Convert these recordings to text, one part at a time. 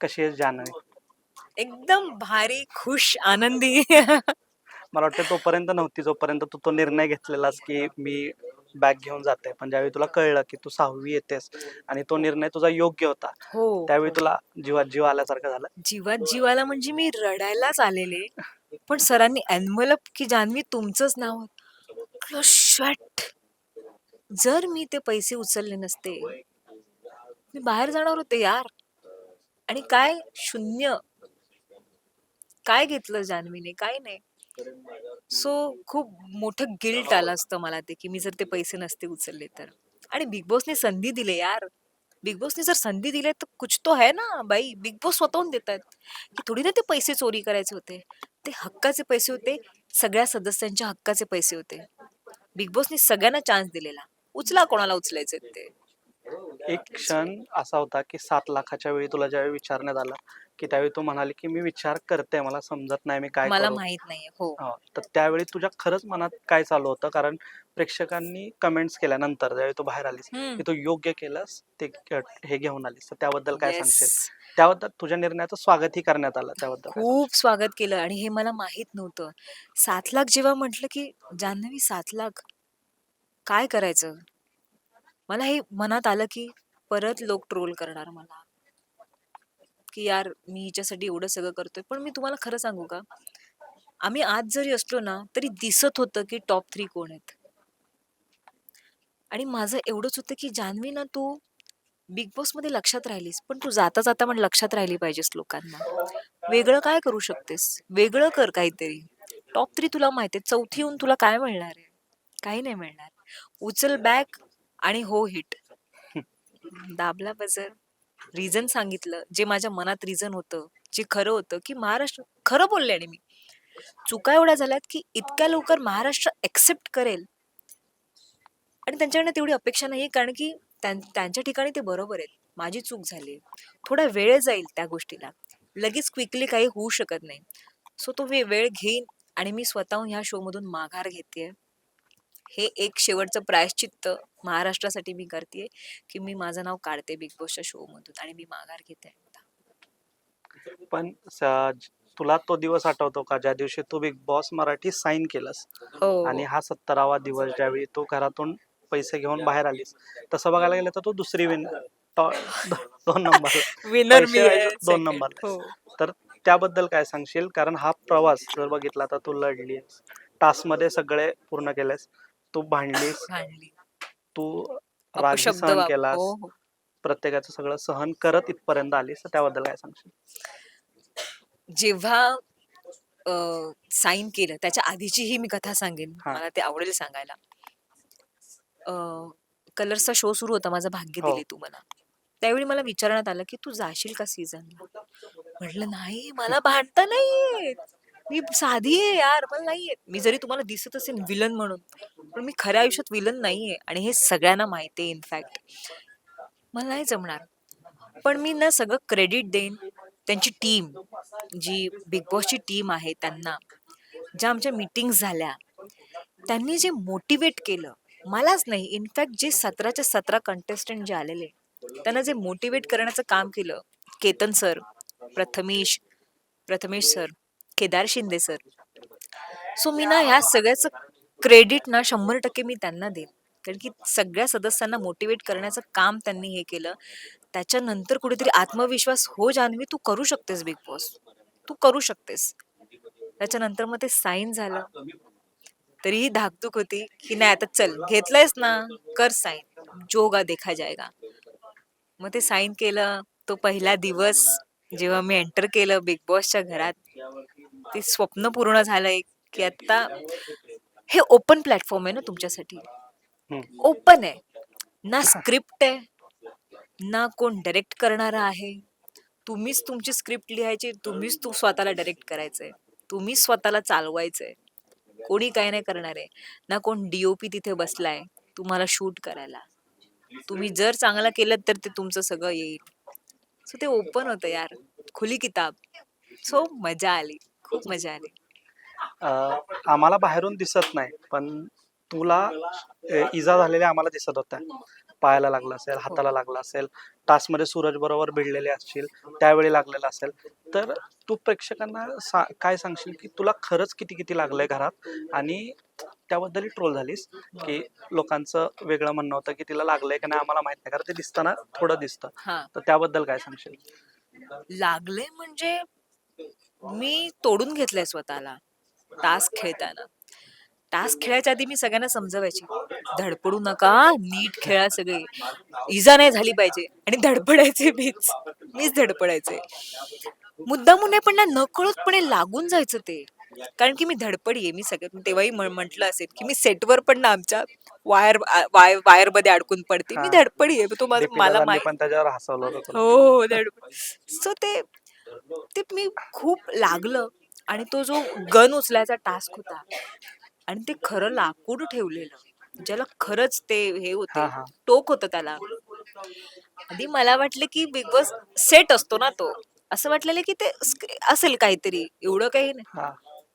कशी आहे जान्हवी एकदम भारी खुश आनंदी. मला वाटतं तोपर्यंत नव्हती जोपर्यंत तू तो निर्णय घेतलेलास की मी बॅग घेऊन जाते पण ज्यावेळी तुला कळलं की तू सहावी येतेस आणि तो निर्णय तुझा योग्य होता हो त्यावेळी तुला जीवात जीव आल्यासारखं झालं? जीवात जीवाला म्हणजे मी रडायलाच आलेले. पण सरांनी एनवलप की जान्हवी तुमचंच नाव म्हटलं, "Shit." जर मी ते पैसे उचलले नसते मी बाहेर जाणार होते यार. आणि काय शून्य? काय घेतलं जान्हवीने? काय नाही. सो खूप मोठं गिल्ट आलं असतं मला ते की मी जर ते पैसे नसते उचलले तर. आणि बिग बॉसने संधी दिली यार. बिग बॉसने जर संधी दिली तर कुछ तो है ना बाई. बिग बॉस स्वतःहून देतात. की थोडी ना ते पैसे चोरी करायचे होते. ते हक्काचे पैसे होते. सगळ्या सदस्यांच्या हक्काचे पैसे होते. बिग बॉसने सगळ्यांना चान्स दिलेला. उचला कोणाला उचलायचे ते? एक क्षण असा होता की सात लाखाच्या वेळी तुला ज्यावेळी विचारण्यात आलं की त्यावेळी तू म्हणाली की मी विचार करते मला समजत नाही मी काय मला करू? माहीत नाहीये हो. हा, तर त्यावेळी तुझ्या खरंच मनात काय चालू होतं? कारण प्रेक्षकांनी कमेंट्स केल्यानंतर ज्यावेळी तू बाहेर आलीस हम्म. की तू योग्य केलंस ते हे घेऊन आलीस. तर त्याबद्दल काय सांगशील. त्याबद्दल तुझ्या निर्णयाचं स्वागतही करण्यात आलं त्याबद्दल काय खूप स्वागत केलं आणि हे मला माहीत नव्हतं. सात लाख जेव्हा म्हटलं की जान्हवी सात लाख? काय करायचं? मला हे मनात आलं की परत लोक ट्रोल करणार मला. की यार मी हिच्यासाठी एवढं सगळं करतोय. पण मी तुम्हाला खरं सांगू का? आम्ही आज जरी असलो ना तरी दिसत होतं की टॉप थ्री कोण आहेत. आणि माझं एवढंच होतं की जान्हवी ना तू बिग बॉसमध्ये लक्षात राहिलीस पण तू जाता जाता पण लक्षात राहिली पाहिजेस लोकांना. वेगळं काय करू शकतेस? वेगळं कर काहीतरी. टॉप थ्री तुला माहिती आहे चौथी येऊन तुला काय मिळणार आहे? काही नाही मिळणार. उचल बॅग आणि हो हिट. दाबला बजर. रिझन सांगितलं जे माझ्या मनात रिझन होतं जे खरं होतं की महाराष्ट्र खरं बोलले आणि मी. चुका एवढ्या झाल्यात की इतक्या लवकर महाराष्ट्र एक्सेप्ट करेल. आणि त्यांच्याकडनं तेवढी अपेक्षा नाही कारण की त्यांच्या ठिकाणी ते बरोबर आहेत. माझी चूक झाली. थोडा वेळ जाईल त्या गोष्टीला. लगेच क्विकली काही होऊ शकत नाही. सो तो वेळ घेईन आणि मी स्वतःहून ह्या शो मधून माघार घेते हे एक शेवटचं प्रायश्चित्त महाराष्ट्रासाठी मी करते की मी माझं नाव काढते बिग बॉसच्या शो मधून आणि मी माघार घेते पण तुला तो दिवस आठवतो का? ज्या दिवशी तू बिग बॉस मराठी साईन केलंस हो. आणि हा सत्तरावा दिवस ज्यावेळी तू घरातून पैसे घेऊन बाहेर आलीस तसं बघायला गेलं तर तू दुसरी विन दोन नंबर विनर मी दोन. नंबर हो. तर त्याबद्दल काय सांगशील? कारण हा प्रवास जर बघितला तर तू लढलीस टास्कमध्ये सगळे पूर्ण केलेस. तू भांडलीस भांडली. तू राग अपशब्द सहन वाप- केलास हो हो. प्रत्येकाचं सगळं सहन करत इथपर्यंत आलीस तर त्याबद्दल काय सांगशील? जेव्हा साईन केलं त्याच्या आधीची ही मी कथा सांगेन हा. मला ते आवडेल सांगायला. कलर्सचा शो सुरू होता माझं भाग्य हो. दिले तू मला. त्यावेळी मला विचारण्यात आलं की तू जाशील का सीझनला? म्हटलं नाही मला भांडता नाहीये मी साधी आहे यार मला नाहीये मी जरी तुम्हाला दिसत असेल विलन म्हणून पण मी खऱ्या आयुष्यात विलन नाहीये आणि हे सगळ्यांना माहिती आहे इनफॅक्ट मला नाही जमणार. पण मी ना सगळं क्रेडिट देईन त्यांची टीम जी बिग बॉसची टीम आहे त्यांना. ज्या आमच्या मीटिंग्स झाल्या. त्यांनी जे मोटिवेट केलं मलाच नाही. इनफॅक्ट जे सतराच्या सतरा कंटेस्टंट जे आलेले त्यांना जे मोटिवेट करण्याचं काम केलं Ketan sir Prathamesh Prathamesh sir Kedar Shinde sir so मी ना ह्या सगळ्याचं क्रेडिट ना शंभर टक्के मी त्यांना देईन. कारण की सगळ्या सदस्यांना मोटिवेट करण्याचं काम त्यांनी हे केलं. त्याच्यानंतर कुठेतरी आत्मविश्वास हो जान्हवी तू करू शकतेस बिग बॉस. तू करू शकतेस. त्याच्यानंतर मग ते साईन झालं. तरीही धाकधूक होती की नाही आता चल घेतलंयस ना कर साईन. जोगा देखा जाएगा मग ते साईन केलं. तो पहिला दिवस जेव्हा मी एंटर केलं बिग बॉसच्या घरात ते स्वप्न पूर्ण झालंय की आता हे ओपन प्लॅटफॉर्म आहे ना तुमच्यासाठी. ओपन आहे. ना स्क्रिप्ट आहे. ना कोण डायरेक्ट करणारा आहे. तुम्हीच तुमची स्क्रिप्ट लिहायची तुम्हीच तू स्वतःला डायरेक्ट करायचंय. तुम्हीच स्वतःला चालवायचंय. कोणी काय नाही करणार आहे. ना कोण डीओपी तिथे बसलाय तुम्हाला शूट करायला. तुम्ही जर चांगलं केलं तर ते तुमचं सगळं येईल. सो ते ओपन होतं यार. खुली किताब. सो मजा आली. खूप मजा आली. आम्हाला बाहेरून दिसत नाही पण तुला इजा झालेल्या आम्हाला दिसत होत्या. पायाला लागला असेल हाताला लागला असेल टास्कमध्ये सूरज बरोबर भिडलेले असतील त्यावेळी लागलेला असेल. तर तू प्रेक्षकांना सा काय सांगशील की तुला खरंच किती किती लागलंय घरात? आणि त्याबद्दल ट्रोल झालीस की लोकांचं वेगळं म्हणणं होतं की तिला लागलंय का नाही आम्हाला माहीत नाही कारण ते दिसताना थोडं दिसतं. तर त्याबद्दल काय सांगशील? लागले म्हणजे मी तोडून घेतलंय स्वतःला. टास्क खेळताना. टास्क खेळायच्या आधी मी सगळ्यांना समजवायची. धडपडू नका नीट खेळा सगळे. इजा नाही झाली पाहिजे. आणि धडपडायचे मीच. मीच धडपडायचे. मुद्दामून नाही पण ना नकळतपणे लागून जायचं ते. कारण की मी धडपडी आहे. मी सगळ्यात तेव्हाही म्हटलं असेल की मी सेटवर पण ना आमच्या वायर वायर वायरमध्ये अडकून पडते. मी. धडपडी आहे. तो मला माहीत. हो धडपड. सो ते ते मी खूप लागलं. आणि तो जो गन उचलायचा टास्क होता आणि ते खरं लाकूड ठेवलेलं ज्याला खरंच ते हे होते टोक होतं त्याला. आधी मला वाटलं की बिग बॉस सेट असतो ना तो. असं वाटलेलं की ते असेल काहीतरी एवढं काही नाही.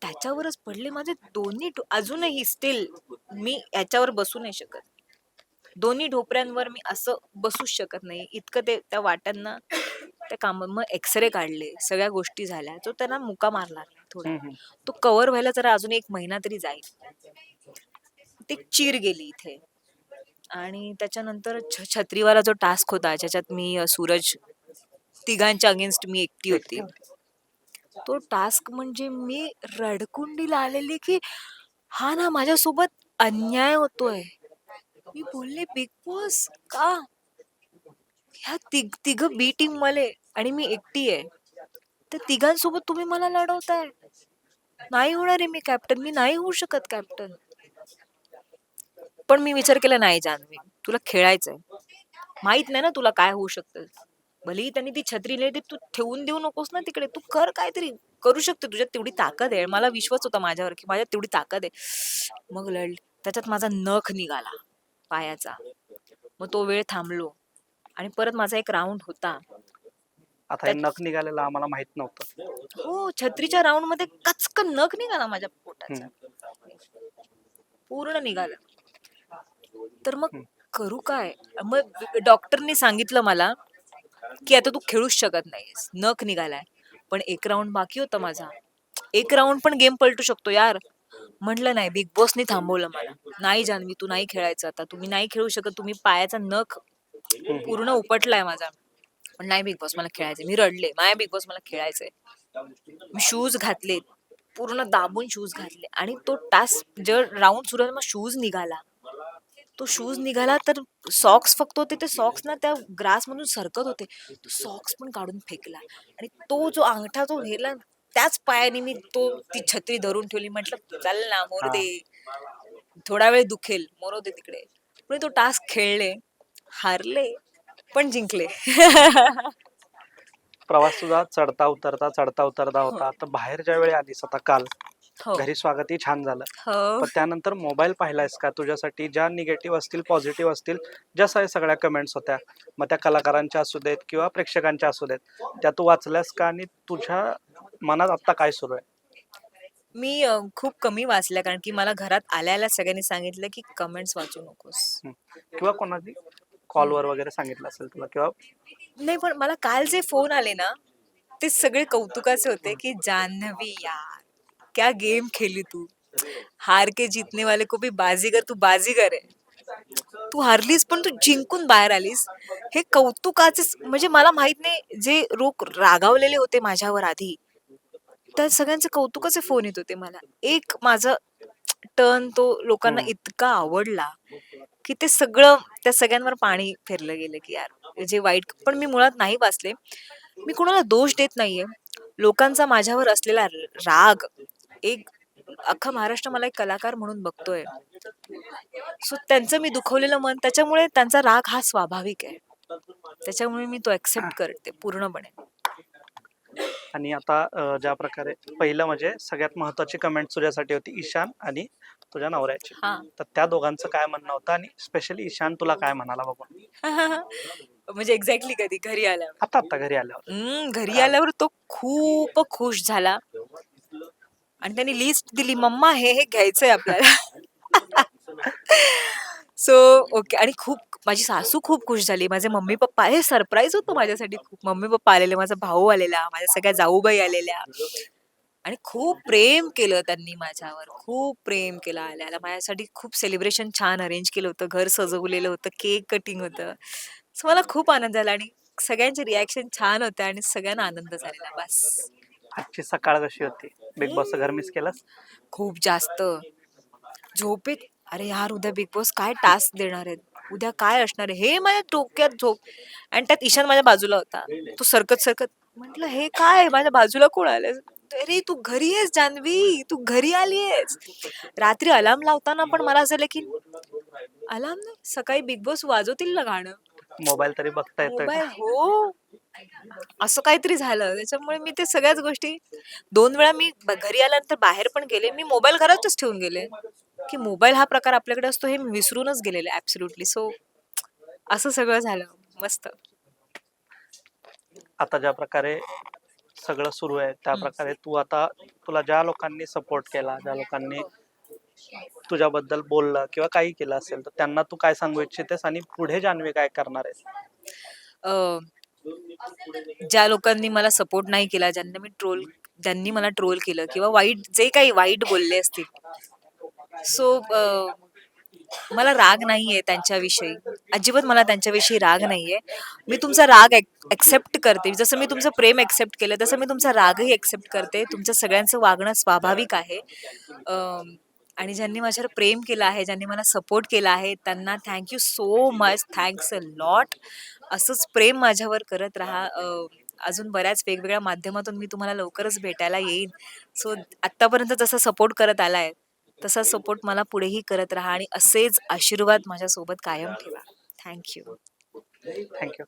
त्याच्यावरच पडले माझे दोन्ही अजूनही स्टील मी याच्यावर बसू नाही शकत. दोन्ही ढोपऱ्यांवर मी असं बसूच शकत नाही. इतकं ते त्या वाट्यांना त्या काम मग एक्सरे काढले सगळ्या गोष्टी झाल्या. तो त्यांना मुका मारला. थोडा. तो कव्हर व्हायला जरा अजून एक महिना तरी जाईल. ती चीर गेली इथे. आणि त्याच्यानंतर छत्रीवाला जो टास्क होता ज्याच्यात मी सूरज तिघांच्या अगेन्स्ट मी एकटी होती. तो टास्क म्हणजे मी रडकुंडीला आलेली की हा ना माझ्यासोबत अन्याय होतोय. मी बोलले बिग बॉस का? ह्या तिघ तिघ बी टीम मले आणि मी एकटी आहे. त्या तिघांसोबत तुम्ही मला लढवताय नाही होणार आहे मी कॅप्टन मी नाही होऊ शकत कॅप्टन पण मी विचार केला नाही जान्हवी तुला खेळायचंय. माहीत नाही ना तुला काय होऊ शकतं. भलेही त्यांनी ती छत्री लिहिली तू ठेवून देऊ नकोस ना तिकडे. तू कर काहीतरी. करू शकते. तुझ्यात तेवढी ताकद आहे. मला विश्वास होता माझ्यावर की माझ्यात तेवढी ताकद आहे. मग लढ. त्याच्यात माझा नख निघाला पायाचा. मग तो वेळ थांबलो. आणि परत माझा एक राऊंड होता. आता हे नख निघालेलं आम्हाला माहीत नव्हतं. हो छत्रीच्या राऊंडमध्ये कचकन नख निघाला माझ्या पोटाचा. पूर्ण निघाला. तर मग करू काय? मग डॉक्टरनी सांगितलं मला की आता तू खेळूच शकत नाहीस. नख निघालाय. पण एक राऊंड बाकी होता माझा. एक राऊंड पण गेम पलटू शकतो यार. म्हटलं नाही बिग बॉसनी थांबवलं मला. नाही जान्हवी तू नाही खेळायचं आता. तुम्ही नाही खेळू शकत. तुम्ही पायाचा नख पूर्ण उपटलाय माझा. पण नाही बिग बॉस मला खेळायचंय. मी रडले. माया बिग बॉस मला खेळायचंय. मी शूज घातले पूर्ण दाबून शूज घातले. आणि तो टास्क जर राऊंड सुरू मग शूज निघाला. तो शूज निघाला तर सॉक्स फक्त होते. ते सॉक्स ना त्या ग्रास मधून सरकत होते. तो सॉक्स पण काढून फेकला. आणि तो जो अंगठा जो हेला त्याच पायाने मी तो ती छत्री धरून ठेवली. म्हटलं चाल ना मोर दे. थोडा वेळ दुखेल. मोरो दे तिकडे. पण तो टास्क खेळले. हारले. पण जिंकले. प्रवास तुझा चढता उतरता चढता उतरता होता. तर बाहेर ज्या वेळी आलीस आता काल हो. घरी स्वागतही छान झालं. हो. पण त्यानंतर मोबाईल पाहिलायस का? तुझ्यासाठी ज्या निगेटिव्ह असतील पॉझिटिव्ह असतील ज्या सगळ्या सगळ्या कमेंट्स होत्या मग त्या कलाकारांच्या असू देत किंवा प्रेक्षकांच्या असू देत त्या तू वाचल्यास का? आणि तुझ्या मनात आता काय सुरू आहे? मी अ, खूप कमी वाचल्या कारण की मला घरात आल्या आल्या सगळ्यांनी सांगितलं की कमेंट्स वाचू नकोस. किंवा कोणाची? कॉलवर वगैरे सांगितलं असेल तुला किंवा नाही पण मला काल जे फोन आले ना ते सगळे कौतुकाचे होते की जान्हवी यार क्या गेम खेली तू? हार के जीतने वाले को भी बाजीगर तू बाजीगर आहे तू हारलीस पण तू जिंकून बाहेर आलीस. हे कौतुकाचे म्हणजे मला माहीत नाही जे लोक रागावलेले होते माझ्यावर आधी त्या सगळ्यांचे कौतुकाचे फोन येत होते मला. एक माझं टर्न तो लोकांना. इतका आवडला. की ते सगळं त्या सगळ्यांवर पाणी फिरलं गेलं की यार जे वाईट पण मी मुळात नाही वाचले. मी कोणाला दोष देत नाहीये. लोकांचा माझ्यावर असलेला राग एक अख्खा महाराष्ट्र मला एक कलाकार म्हणून बघतोय. सो त्यांचं मी दुखवलेलं मन त्याच्यामुळे त्यांचा राग हा स्वाभाविक आहे. त्याच्यामुळे मी तो ऍक्सेप्ट करते पूर्णपणे. आणि आता ज्या प्रकारे पहिलं म्हणजे सगळ्यात महत्वाची कमेंट तुझ्यासाठी होती ईशान आणि तुझ्या नवऱ्याची. हा. तर त्या दोघांचं काय म्हणणं होतं आणि स्पेशली ईशान तुला काय म्हणाला बघून? म्हणजे एक्झॅक्टली कधी? घरी आल्यावर. आता आता घरी आल्यावर. हम्म, घरी आल्यावर तो खूप खुश झाला. आणि त्यांनी लिस्ट दिली मम्मा हे हे घ्यायचंय आपल्याला. सो ओके आणि खूप माझी सासू खूप खुश झाली. माझे मम्मी पप्पा हे सरप्राईज होतं माझ्यासाठी खूप. मम्मी पप्पा आलेले माझा भाऊ आलेला माझ्या सगळ्या जाऊबाई आलेल्या. आणि खूप प्रेम केलं त्यांनी माझ्यावर खूप प्रेम केलं आल्याला. माझ्यासाठी खूप सेलिब्रेशन छान अरेंज केलं होतं. घर सजवलेलं होतं केक कटिंग होतं. सो मला खूप आनंद झाला आणि सगळ्यांचे रिॲक्शन छान होते आणि सगळ्यांना आनंद झालेला. बस. आजची सकाळ कशी होती? बिग बॉसचं घर मिस केलंस? खूप जास्त. झोपेत अरे यार उद्या बिग बॉस काय टास्क देणार आहेत? उद्या काय असणार आहे? हे माझ्या डोक्यात झोप. आणि त्यात ईशान माझ्या बाजूला होता. तो सरकत सरकत म्हटलं हे काय? माझ्या बाजूला कोण आलं अरे तू घरी आहेस जान्हवी तू घरी आली आहेस. रात्री अलार्म लावताना पण मला असं झालं की अलार्म नाही सकाळी बिग बॉस वाजवतील ना गाणं. मोबाईल तरी बघता येतोय मोबाईल का? हो. असं काहीतरी झालं. त्याच्यामुळे मी ते सगळ्याच गोष्टी दोन वेळा मी ब- घरी आल्यानंतर बाहेर पण गेले. मी मोबाईल घरातच ठेवून गेले. की मोबाईल हा प्रकार आपल्याकडे असतो हे मी विसरूनच गेलेले ऍब्सोल्युटली सो असं सगळं झालं. मस्त. आता ज्या प्रकारे सगळं सुरू आहे. त्या प्रकारे तू आता तुला ज्या लोकांनी सपोर्ट केला ज्या लोकांनी तुझ्याबद्दल बोललं किंवा काही केलं असेल तर त्यांना तू काय सांगू इच्छितेस आणि पुढे जान्हवी काय करणार आहे अं, ज्या लोकांनी मला सपोर्ट नाही केला ज्यांना मी ट्रोल ज्यांनी मला ट्रोल केलं किंवा वाईट जे काही वाईट बोलले असतील. सो मला राग नाहीये त्यांच्याविषयी. अजिबात मला त्यांच्याविषयी राग नाहीये. मी तुमचा राग ऍक्सेप्ट करते. जसं मी तुमचं प्रेम ऍक्सेप्ट केलं तसं मी तुमचा रागही ऍक्सेप्ट करते. तुमचं सगळ्यांचं वागणं स्वाभाविक आहे. आणि ज्यांनी माझ्यावर प्रेम केलं आहे ज्यांनी मला सपोर्ट केला आहे त्यांना thank you so much. Thanks a lot. असंच प्रेम माझ्यावर करत राहा. अजून बऱ्याच वेगवेगळ्या माध्यमातून मी तुम्हाला लवकरच भेटायला येईन. सो आत्तापर्यंत जसा सपोर्ट करत आलाय तसा सपोर्ट मला पुढेही करत राहा आणि असेच आशीर्वाद माझ्यासोबत कायम ठेवा. Thank you thank you